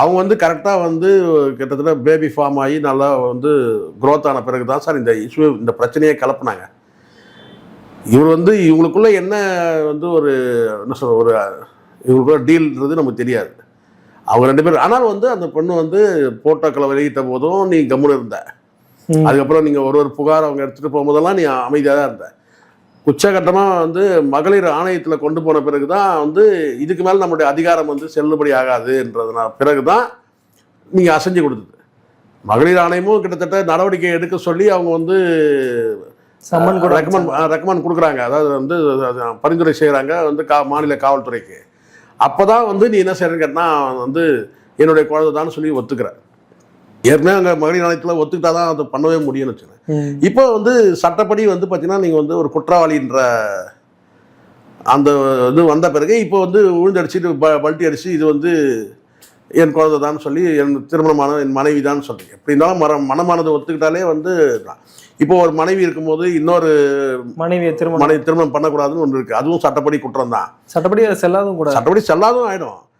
அவங்க வந்து கரெக்டாக வந்து கிட்டத்தட்ட பேபி ஃபார்ம் ஆகி நல்லா வந்து growth ஆன பிறகு தான் சார் இந்த இஷ்யூ இந்த பிரச்சனையை கிளப்புனாங்க. இவர் வந்து இவங்களுக்குள்ள என்ன வந்து ஒரு என்ன சொல்ற ஒரு இவங்களுக்குள்ள டீல்ன்றது நமக்கு தெரியாது. அவங்க ரெண்டு பேரும் ஆனால் வந்து அந்த பொண்ணு வந்து போட்டோக்களை வெளியிட்ட போதும் நீ கம்முன்னு இருந்த. அதுக்கப்புறம் நீங்கள் ஒரு ஒரு புகார் அவங்க எடுத்துகிட்டு போகும்போதெல்லாம் நீ அமைதியாக தான் இருந்த. உச்சகட்டமாக வந்து மகளிர் ஆணையத்தில் கொண்டு போன பிறகு தான் வந்து இதுக்கு மேலே நம்மளுடைய அதிகாரம் வந்து செல்லுபடி ஆகாதுன்றதுனா பிறகு தான் நீங்கள் அசைஞ்சு கொடுத்தது. மகளிர் ஆணையமும் கிட்டத்தட்ட நடவடிக்கை எடுக்க சொல்லி அவங்க வந்து சம்மன் ரெக்கமெண்ட் ரெக்கமெண்ட் கொடுக்குறாங்க. அதாவது வந்து பரிந்துரை செய்கிறாங்க வந்து கா மாநில காவல்துறைக்கு. அப்போ தான் வந்து நீ என்ன செய்யறன்னு கேட்டால் வந்து என்னுடைய குழந்தை தான் சொல்லி ஒத்துக்கிற ஏற்கனவே அங்கே மகளிர் ஆணையத்தில் ஒத்துக்கிட்டா தான் அதை பண்ணவே முடியும்னு வச்சுக்கோங்க. இப்போ வந்து சட்டப்படி வந்து பார்த்தீங்கன்னா நீங்கள் வந்து ஒரு குற்றவாளின்ற அந்த இது வந்த பிறகு இப்போ வந்து விழுந்தடிச்சிட்டு ப பல்ட்டி அடிச்சு இது வந்து என் குழந்தை தான் சொல்லி என் திருமணமான என் மனைவி தான் சொல்றீங்க எப்படி இருந்தாலும் மர மனமானது ஒத்துக்கிட்டாலே வந்து. இப்போ ஒரு மனைவி இருக்கும்போது இன்னொரு மனைவியை திருமணம் மனைவி திருமணம் பண்ணக்கூடாதுன்னு ஒன்று இருக்குது அதுவும் சட்டப்படி குற்றம் தான். சட்டப்படி செல்லாதும் கூட. சட்டப்படி செல்லாதும் ஆயிடும்.